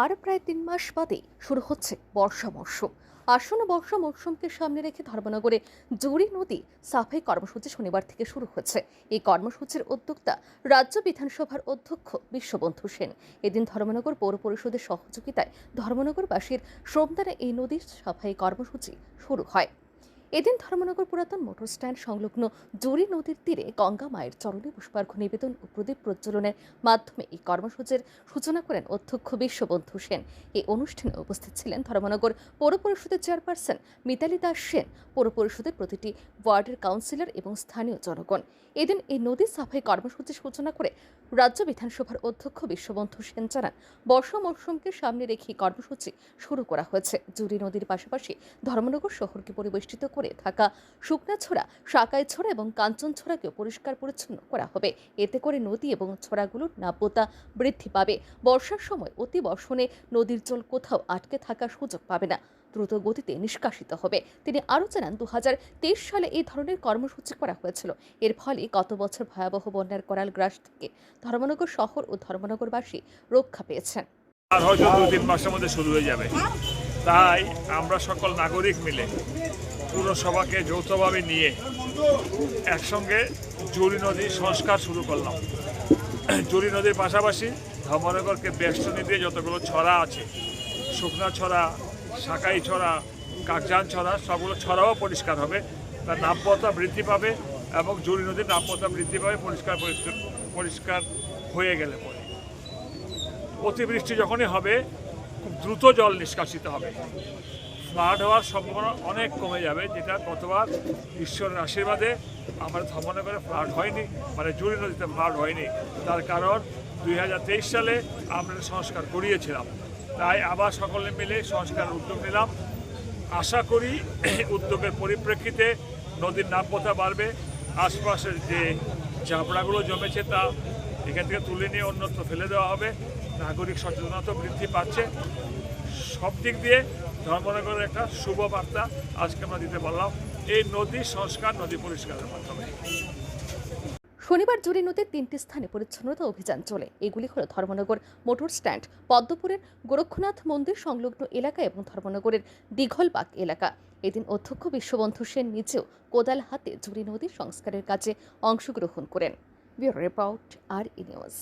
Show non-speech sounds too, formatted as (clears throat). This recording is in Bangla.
আর প্রায় তিন মাস বাদে শুরু হচ্ছে বর্ষা মরশুম। আসন্ন বর্ষা মরশুমকে সামনে রেখে ধর্মনগরে জুড়ি নদী সাফাই কর্মসূচি শনিবার থেকে শুরু হচ্ছে। এই কর্মসূচির উদ্যোক্তা রাজ্য বিধানসভার অধ্যক্ষ বিশ্ববন্ধু সেন। এদিন ধর্মনগর পৌর পরিষদের সহযোগিতায় ধর্মনগরবাসীর শ্রমদানে এই নদীর সাফাই কর্মসূচি শুরু হয়। এদিন ধর্মনগর পুরাতন মোটর স্ট্যান্ড সংলগ্ন জুরি নদীর তীরে গঙ্গা মায়ের চরণে পুষ্পার্ঘ নিবেদন ও প্রদীপ প্রজ্বলনের মাধ্যমে এই কর্মসূচির সূচনা করেন অধ্যক্ষ বিশ্ববন্ধু সেন। এই অনুষ্ঠানে উপস্থিত ছিলেন ধর্মনগর পৌর পরিষদের চেয়ারপারসন মিতালি দাস সেন, পৌর পরিষদের প্রতিটি ওয়ার্ডের কাউন্সিলর এবং স্থানীয় জনগণ। এদিন এই নদী সাফাই কর্মসূচির সূচনা করে রাজ্য বিধানসভার অধ্যক্ষ বিশ্ববন্ধু সেন জানান, বর্ষা মরশুমকে সামনে রেখে কর্মসূচি শুরু করা হয়েছে। জুরি নদীর পাশাপাশি ধর্মনগর শহরকে পরিবেষ্টিত করে থাকা শুকনাছড়া সাকাইছড়া এবং কাঞ্চনছড়াকেও পরিষ্কার পরিচ্ছন্ন করা হবে। এতে করে নদী এবং ছড়াগুলোর নাব্যতা বৃদ্ধি পাবে। বর্ষার সময় অতি বর্ষণে নদীর জল কোথাও আটকে থাকার সুযোগ পাবে না। দ্রুত গতিতে নিষ্কাশিত হবে। তিনি আরও জানান দু সালে এই ধরনের কর্মসূচি করা হয়েছিল। এর ফলে গত বছর ভয়াবহ বন্যার করাল গ্রাস থেকে ধর্মনগর শহর ও ধর্মনগরবাসী রক্ষা পেয়েছেন। আর হয়তো দু তিন মাসের মধ্যে শুরু হয়ে যাবে। তাই আমরা সকল নাগরিক মিলে পুরসভাকে যৌথভাবে নিয়ে একসঙ্গে জুরি নদীর সংস্কার শুরু করলাম। জুরি নদীর পাশাপাশি ধর্মনগরকে বেষ্টনী দিয়ে যতগুলো ছড়া আছে, শুকনা ছড়া সাকাই ছড়া, কাকজান ছড়া, সবগুলো ছড়াও পরিষ্কার হবে। তার নাব্যতা বৃদ্ধি পাবে এবং জুরি নদীর নাব্যতা বৃদ্ধি পাবে, পরিষ্কার পরিষ্কার পরিষ্কার হয়ে গেলে পরে। অতিবৃষ্টি যখনই হবে, খুব দ্রুত জল নিষ্কাশিত হবে। ফ্লাড হওয়ার সম্ভাবনা অনেক কমে যাবে, যেটা গতবার ঈশ্বরের আশীর্বাদে আমরা আমার ধর্মনগরে ফ্লাড হয়নি মানে জুড়ি নদীতে ফ্লাড হয়নি। তার কারণ দুই হাজার তেইশ সালে আমরা সংস্কার করিয়েছিলাম। তাই আবার সকলে মিলে সংস্কার উদ্যোগ নিলাম। আশা করি (clears throat) উদ্যোগের পরিপ্রেক্ষিতে নদীর নাব্যতা বাড়বে, আশপাশের যে জাবড়াগুলো জমেছে তা এখান থেকে তুলে নিয়ে অন্যত্র ফেলে দেওয়া হবে। নাগরিক সচেতনতা বৃদ্ধি পাচ্ছে। সব দিক দিয়ে ধর্মনগরের একটা শুভ বার্তা আজকে আমরা দিতে পারলাম এই নদী সংস্কার, নদী পরিষ্কারের মাধ্যমে। শনিবার জুড়ে নদীর তিনটি স্থানে পরিচ্ছন্নতা অভিযান চলে। এগুলি হল ধর্মনগর মোটর স্ট্যান্ড, পদ্মপুরের গোরক্ষনাথ মন্দির সংলগ্ন এলাকা এবং ধর্মনগরের দীঘলবাগ এলাকা। এদিন অধ্যক্ষ বিশ্ববন্ধু সেন নিজেও কোদাল হাতে জুড়ি নদীর সংস্কারের কাজে অংশগ্রহণ করেন। Bureau report, R E news.